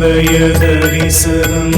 தரிசனம் தரிசனம்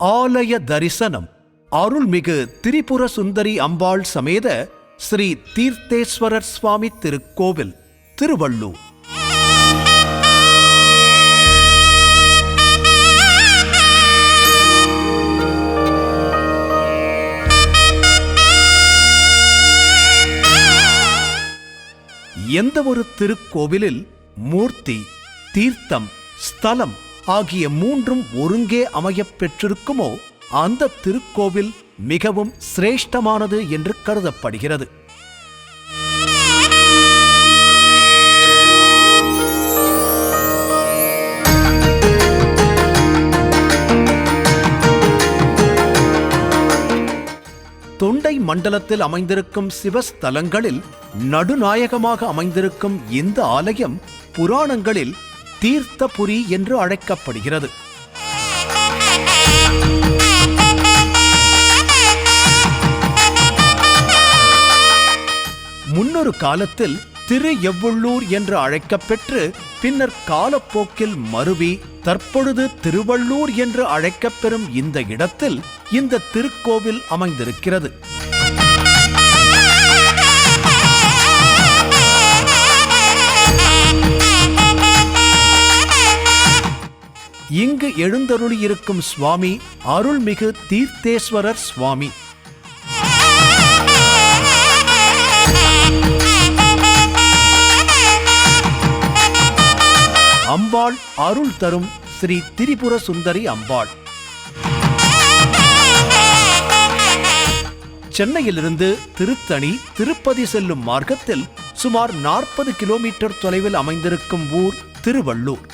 ஆலய தரிசனம். அருள்மிகு திரிபுர சுந்தரி அம்பாள் சமேத ஸ்ரீ தீர்த்தேஸ்வரர் சுவாமி திருக்கோவில் திருவள்ளூர். எந்த ஒரு திருக்கோவிலில் மூர்த்தி தீர்த்தம் ஸ்தலம் ஆகிய மூன்றும் ஒருங்கே அமையப் பெற்றிருக்குமோ அந்த திருக்கோவில் மிகவும் சிரேஷ்டமானது என்று கருதப்படுகிறது. தொண்டை மண்டலத்தில் அமைந்திருக்கும் சிவஸ்தலங்களில் நடுநாயகமாக அமைந்திருக்கும் இந்த ஆலயம் புராணங்களில் தீர்த்தபுரி என்று அழைக்கப்படுகிறது. முன்னொரு காலத்தில் திரு எவ்வுள்ளூர் என்று அழைக்கப்பெற்று பின்னர் காலப்போக்கில் மருவி தற்பொழுது திருவள்ளூர் என்று அழைக்கப்பெறும் இந்த இடத்தில் இந்த திருக்கோவில் அமைந்திருக்கிறது. இங்கு எழுந்தருளியிருக்கும் சுவாமி அருள்மிகு தீர்த்தேஸ்வரர் சுவாமி. அம்பாள் அருள் தரும் ஸ்ரீ திரிபுர சுந்தரி அம்பாள். சென்னையிலிருந்து திருத்தணி திருப்பதி செல்லும் மார்க்கத்தில் சுமார் நாற்பது கிலோமீட்டர் தொலைவில் அமைந்திருக்கும் ஊர் திருவள்ளூர்.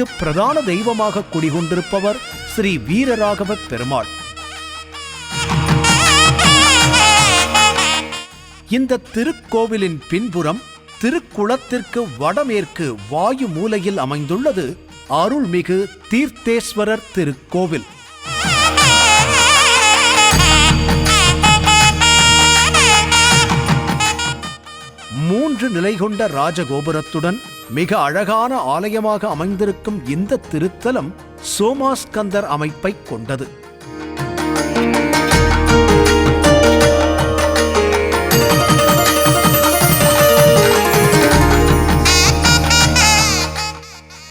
இங்கு பிரதான தெய்வமாக குடிகொண்டிருப்பவர் ஸ்ரீ வீரராகவ பெருமாள். இந்த திருக்கோவிலின் பின்புறம் திருக்குளத்திற்கு வடமேற்கு வாயு மூலையில் அமைந்துள்ளது அருள்மிகு தீர்த்தேஸ்வரர் திருக்கோவில். மூன்று நிலை கொண்ட ராஜகோபுரத்துடன் மிக அழகான ஆலயமாக அமைந்திருக்கும் இந்த திருத்தலம் சோமாஸ்கந்தர் அமைப்பை கொண்டது.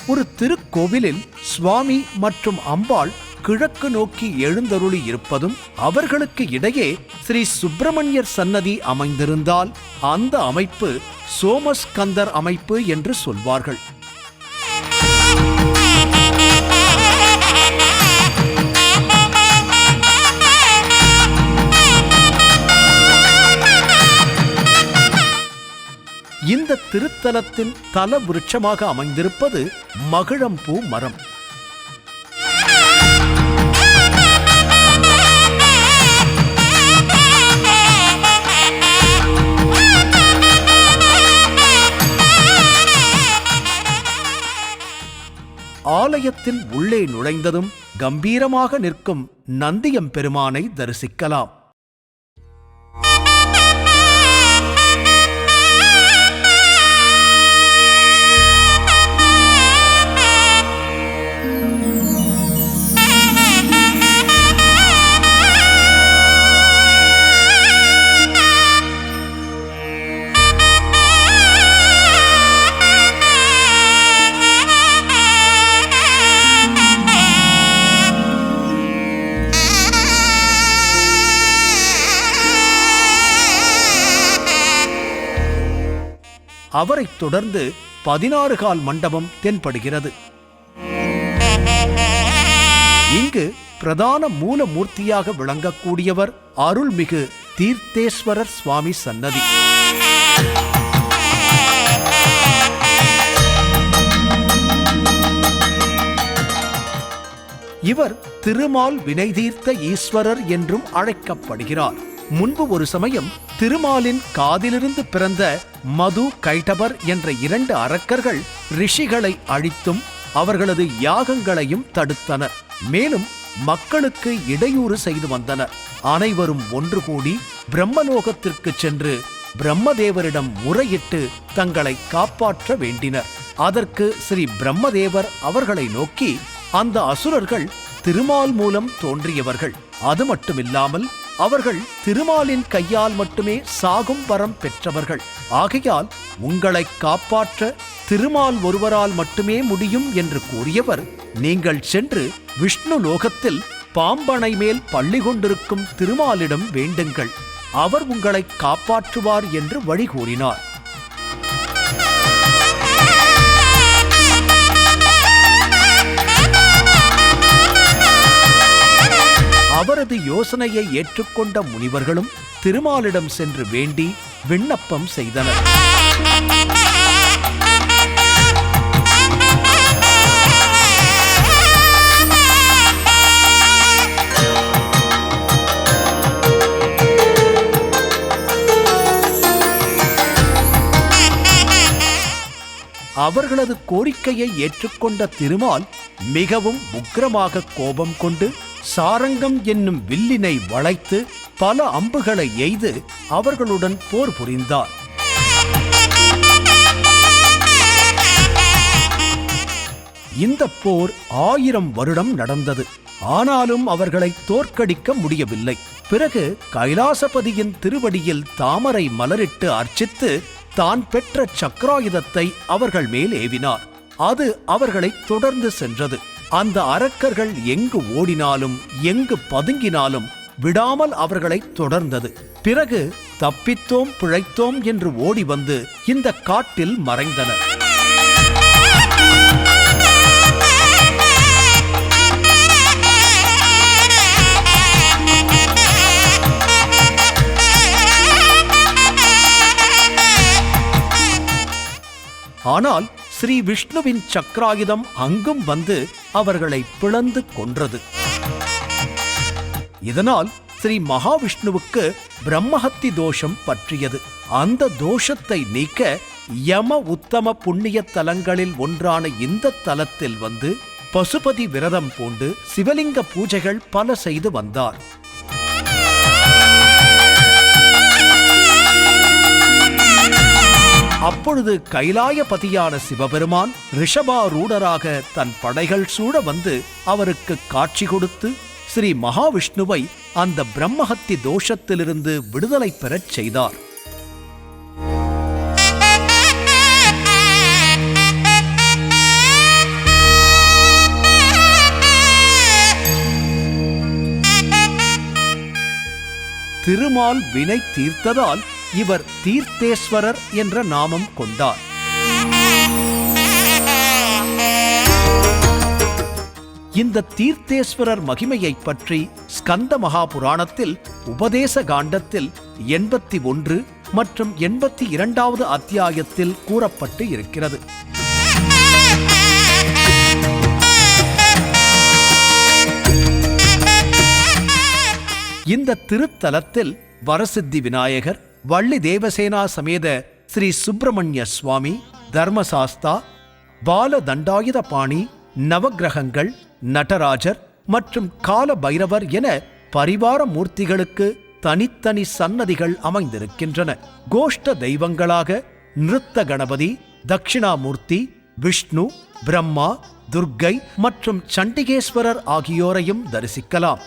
ஒரு திருக்கோவிலில் சுவாமி மற்றும் அம்பாள் கிழக்கு நோக்கி எழுந்தருளி இருப்பதும் அவர்களுக்கு இடையே ஸ்ரீ சுப்பிரமணியர் சன்னதி அமைந்திருந்தால் அந்த அமைப்பு சோமஸ்கந்தர் அமைப்பு என்று சொல்வார்கள். இந்த திருத்தலத்தின் தல விருட்சமாக அமைந்திருப்பது மகிழம்பூ மரம். ஆலயத்தின் உள்ளே நுழைந்ததும் கம்பீரமாக நிற்கும் நந்தியம் பெருமானை தரிசிக்கலாம். தொடர்ந்து பதினாறு கால் மண்டபம் தென்படுகிறது. இங்கு பிரதான மூலமூர்த்தியாக விளங்கக்கூடியவர் அருள்மிகு தீர்த்தேஸ்வரர் சுவாமி சன்னதி. இவர் திருமால் வினைதீர்த்த ஈஸ்வரர் என்றும் அழைக்கப்படுகிறார். முன்பு ஒரு சமயம் திருமாலின் காதிலிருந்து பிறந்த மது கைட்டபர் என்ற இரண்டு அரக்கர்கள் ரிஷிகளை அழித்தும் அவர்களது யாகங்களையும் தடுத்தனர். மேலும் மக்களுக்கு இடையூறு செய்து வந்தனர். அனைவரும் ஒன்று கூடி பிரம்மலோகத்திற்கு சென்று பிரம்மதேவரிடம் முறையிட்டு தங்களை காப்பாற்ற வேண்டினர். அதற்கு ஸ்ரீ பிரம்மதேவர் அவர்களை நோக்கி அந்த அசுரர்கள் திருமால் மூலம் தோன்றியவர்கள். அது மட்டுமில்லாமல் அவர்கள் திருமாலின் கையால் மட்டுமே சாகும் வரம் பெற்றவர்கள். ஆகையால் உங்களை காப்பாற்ற திருமால் ஒருவரால் மட்டுமே முடியும் என்று கூறியவர் நீங்கள் சென்று விஷ்ணு லோகத்தில் பாம்பனை மேல் பள்ளி கொண்டிருக்கும் திருமாலிடம் வேண்டுங்கள். அவர் உங்களை காப்பாற்றுவார் என்று வழி கூறினார். அவரது யோசனையை ஏற்றுக்கொண்ட முனிவர்களும் திருமாலிடம் சென்று வேண்டி விண்ணப்பம் செய்தனர். அவர்களது கோரிக்கையை ஏற்றுக்கொண்ட திருமால் மிகவும் உக்கிரமாக கோபம் கொண்டு சாரங்கம் என்னும் வில்லினை வளைத்து பல அம்புகளை எய்து அவர்களுடன் போர் புரிந்தார். இந்த போர் ஆயிரம் வருடம் நடந்தது. ஆனாலும் அவர்களை தோற்கடிக்க முடியவில்லை. பிறகு கைலாசபதியின் திருவடியில் தாமரை மலரிட்டு அர்ச்சித்து தான் பெற்ற சக்கராயுதத்தை அவர்கள் மேல் ஏவினார். அது அவர்களை தொடர்ந்து சென்றது. அந்த அரக்கர்கள் எங்கு ஓடினாலும் எங்கு பதுங்கினாலும் விடாமல் அவர்களை தொடர்ந்தது. பிறகு தப்பித்தோம் பிழைத்தோம் என்று ஓடி வந்து இந்த காட்டில் மறைந்தனர். ஆனால் ஸ்ரீ விஷ்ணுவின் சக்கராயுதம் அங்கும் வந்து அவர்களை பிளந்து கொன்றது. இதனால் ஸ்ரீ மகாவிஷ்ணுவுக்கு பிரம்மஹத்தி தோஷம் பற்றியது. அந்த தோஷத்தை நீக்க யம உத்தம புண்ணிய தலங்களில் ஒன்றான இந்த தலத்தில் வந்து பசுபதி விரதம் பூண்டு சிவலிங்க பூஜைகள் பல செய்து வந்தார். அப்பொழுது கைலாயபதியான சிவபெருமான் ரிஷபாரூடராக தன் படைகள் சூழ வந்து அவருக்கு காட்சி கொடுத்து ஸ்ரீ மகாவிஷ்ணுவை அந்த பிரம்மஹத்தி தோஷத்திலிருந்து விடுதலை பெறச் செய்தார். திருமால் வினை தீர்த்ததால் இவர் தீர்த்தேஸ்வரர் என்ற நாமம் கொண்டார். இந்த தீர்த்தேஸ்வரர் மகிமையை பற்றி ஸ்கந்த மகாபுராணத்தில் உபதேச காண்டத்தில் எண்பத்தி ஒன்று மற்றும் எண்பத்தி இரண்டாவது அத்தியாயத்தில் கூறப்பட்டு இருக்கிறது. இந்த திருத்தலத்தில் வரசித்தி விநாயகர் வள்ளி தேவசேனா சமேத ஸ்ரீ சுப்பிரமணிய சுவாமி தர்மசாஸ்தா பால தண்டாயுத பாணி நவக்கிரகங்கள் நடராஜர் மற்றும் கால பைரவர் என பரிவார மூர்த்திகளுக்கு தனித்தனி சன்னதிகள் அமைந்திருக்கின்றன. கோஷ்ட தெய்வங்களாக நிருத்த கணபதி தட்சிணாமூர்த்தி விஷ்ணு பிரம்மா துர்க்கை மற்றும் சண்டிகேஸ்வரர் ஆகியோரையும் தரிசிக்கலாம்.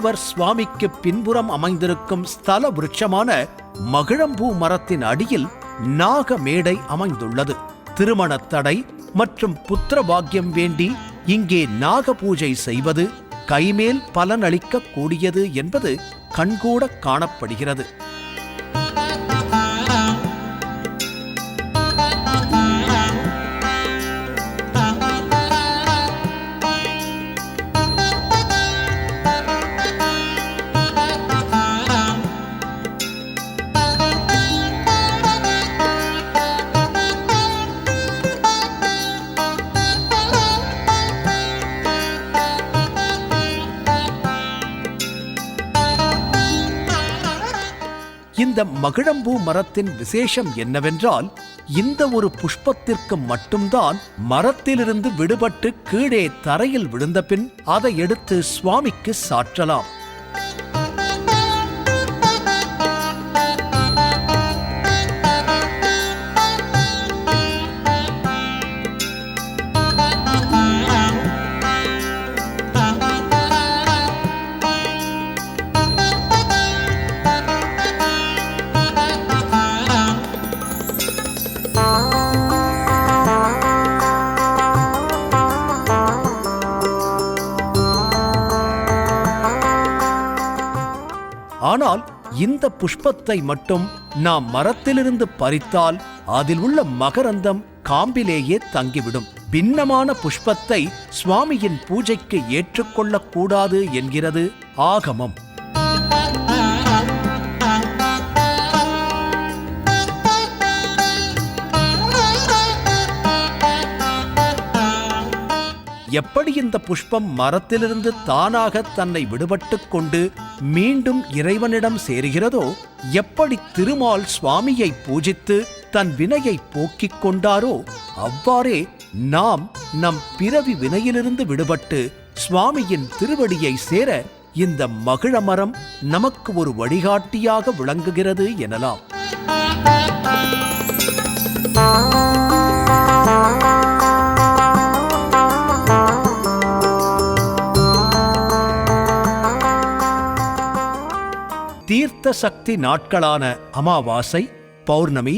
மூலவர் சுவாமிக்கு பின்புறம் அமைந்திருக்கும் ஸ்தல விருட்சமான மகிழம்பூ மரத்தின் அடியில் நாக மேடை அமைந்துள்ளது. திருமண தடை மற்றும் புத்திர பாக்கியம் வேண்டி இங்கே நாக பூஜை செய்வது கைமேல் பலனளிக்க கூடியது என்பது கண்கூட காணப்படுகிறது. மகிழம்பூ மரத்தின் விசேஷம் என்னவென்றால் இந்த ஒரு புஷ்பத்திற்கு மட்டும்தான் மரத்திலிருந்து விடுபட்டு கீழே தரையில் விழுந்த பின் அதை எடுத்து சுவாமிக்கு சாற்றலாம். ஆனால் இந்த புஷ்பத்தை மட்டும் நாம் மரத்திலிருந்து பறித்தால் அதில் உள்ள மகரந்தம் காம்பிலேயே தங்கிவிடும். பின்னமான புஷ்பத்தை சுவாமியின் பூஜைக்கு ஏற்றுக்கொள்ளக்கூடாது என்கிறது ஆகமம். எப்படி இந்த புஷ்பம் மரத்திலிருந்து தானாக தன்னை விடுபட்டுக் கொண்டு மீண்டும் இறைவனிடம் சேருகிறதோ எப்படி திருமால் சுவாமியை பூஜித்து தன் வினையை போக்கிக் கொண்டாரோ அவ்வாறே நாம் நம் பிறவி வினையிலிருந்து விடுபட்டு சுவாமியின் திருவடியை சேர இந்த மகிழ மரம் நமக்கு ஒரு வழிகாட்டியாக விளங்குகிறது எனலாம். சித்த சக்தி நாட்களான அமாவாசை பௌர்ணமி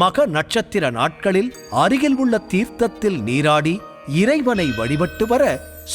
மக நட்சத்திர நாட்களில் அருகில் உள்ள தீர்த்தத்தில் நீராடி இறைவனை வழிபட்டு வர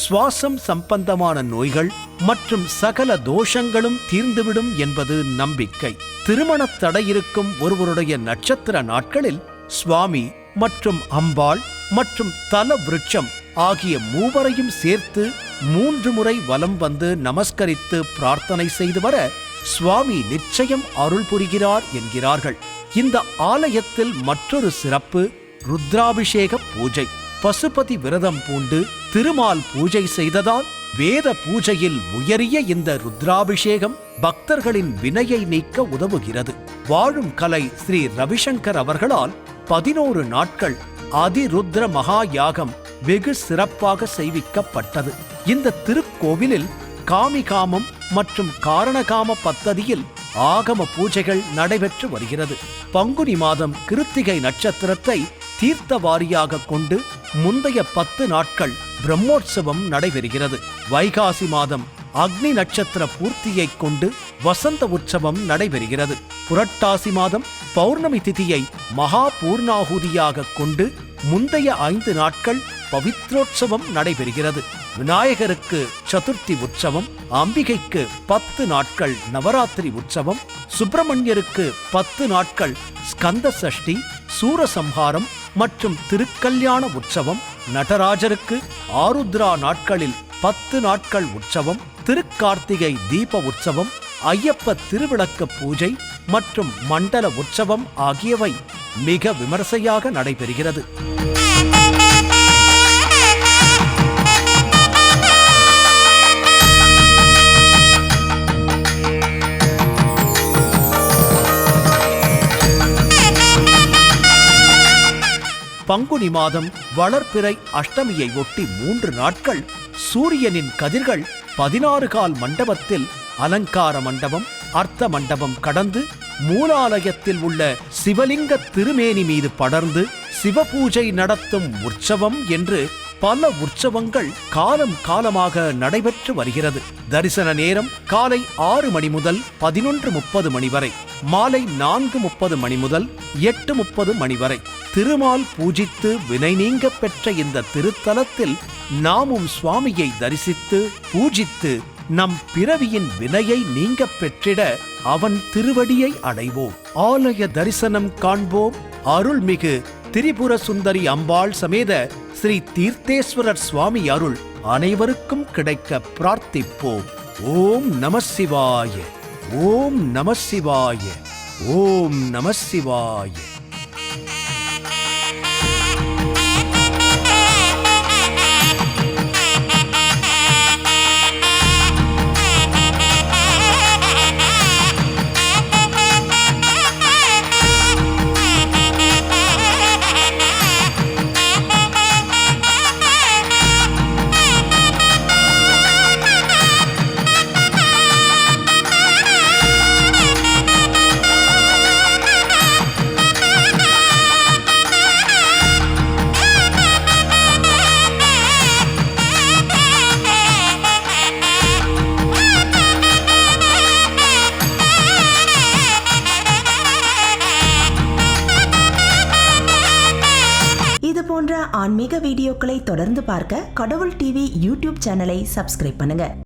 சுவாசம் சம்பந்தமான நோய்கள் மற்றும் சகல தோஷங்களும் தீர்ந்துவிடும் என்பது நம்பிக்கை. திருமணத் தடையிருக்கும் ஒருவருடைய நட்சத்திர நாட்களில் சுவாமி மற்றும் அம்பாள் மற்றும் தல விருட்சம் ஆகிய மூவரையும் சேர்த்து மூன்று முறை வலம் வந்து நமஸ்கரித்து பிரார்த்தனை செய்து வர சுவாமி நிச்சயம் அருள் புரிகிறார் என்கிறார்கள். இந்த ஆலயத்தில் மற்றொரு சிறப்பு ருத்ராபிஷேக பூஜை. பசுபதி விரதம் பூண்டு திருமால் பூஜை செய்ததால் வேத பூஜையில் உயரிய இந்த ருத்ராபிஷேகம் பக்தர்களின் வினையை நீக்க உதவுகிறது. வாழும் கலை ஸ்ரீ ரவிசங்கர் அவர்களால் பதினோரு நாட்கள் அதிருத்ர மகா யாகம் வெகு சிறப்பாக செய்விக்கப்பட்டது. இந்த திருக்கோவிலில் காமிகாமம் மற்றும் காரணகாம பத்ததியில் ஆகம பூஜைகள் நடைபெற்று வருகிறது. பங்குனி மாதம் கிருத்திகை நட்சத்திரத்தை தீர்த்த வாரியாக கொண்டு முந்தைய பத்து நாட்கள் பிரம்மோற்சவம் நடைபெறுகிறது. வைகாசி மாதம் அக்னி நட்சத்திர பூர்த்தியை கொண்டு வசந்த உற்சவம் நடைபெறுகிறது. புரட்டாசி மாதம் பௌர்ணமி திதியை மகா பூர்ணாகுதியாக கொண்டு முந்தைய ஐந்து நாட்கள் பவித்ரோற்சவம் நடைபெறுகிறது. விநாயகருக்கு சதுர்த்தி உற்சவம் அம்பிகைக்கு பத்து நாட்கள் நவராத்திரி உற்சவம் சுப்பிரமணியருக்கு பத்து நாட்கள் ஸ்கந்த சஷ்டி சூரசம்ஹாரம் மற்றும் திருக்கல்யாண உற்சவம் நடராஜருக்கு ஆருத்ரா நாட்களில் பத்து நாட்கள் உற்சவம் திருக்கார்த்திகை தீப உற்சவம் ஐயப்ப திருவிளக்கு பூஜை மற்றும் மண்டல உற்சவம் ஆகியவை மிக விமர்சையாக நடைபெறுகிறது. பங்குனி மாதம் வளர்பிறை அஷ்டமியை ஒட்டி மூன்று நாட்கள் சூரியனின் கதிர்கள் பதினாறு கால் மண்டபத்தில் அலங்கார மண்டபம் அர்த்த மண்டபம் கடந்து மூலாலயத்தில் உள்ள சிவலிங்க திருமேனி மீது படர்ந்து சிவபூஜை நடத்தும் உற்சவம் என்று பல உற்சவங்கள் காலம் காலமாக நடைபெற்று வருகிறது. தரிசன நேரம் காலை ஆறு மணி முதல் பதினொன்று முப்பது மணி வரை மாலை நான்கு முப்பது மணி முதல் எட்டு முப்பது மணி வரை. திருமால் பூஜித்து வினை நீங்க பெற்ற இந்த திருத்தலத்தில் நாமும் சுவாமியை தரிசித்து பூஜித்து நம் பிறவியின் வினையை நீங்க பெற்றிட அவன் திருவடியை அடைவோம். ஆலய தரிசனம் காண்போம். அருள்மிகு திரிபுர சுந்தரி அம்பாள் சமேத ஸ்ரீ தீர்த்தேஸ்வரர் சுவாமி அருள் அனைவருக்கும் கிடைக்க பிரார்த்திப்போம். ஓம் நம சிவாய. ஓம் நம சிவாய. ஓம் நம சிவாய. தொடர்ந்து பார்க்க கடவுள் டிவி யூடியூப் சேனலை சப்ஸ்கிரைப் பண்ணுங்க.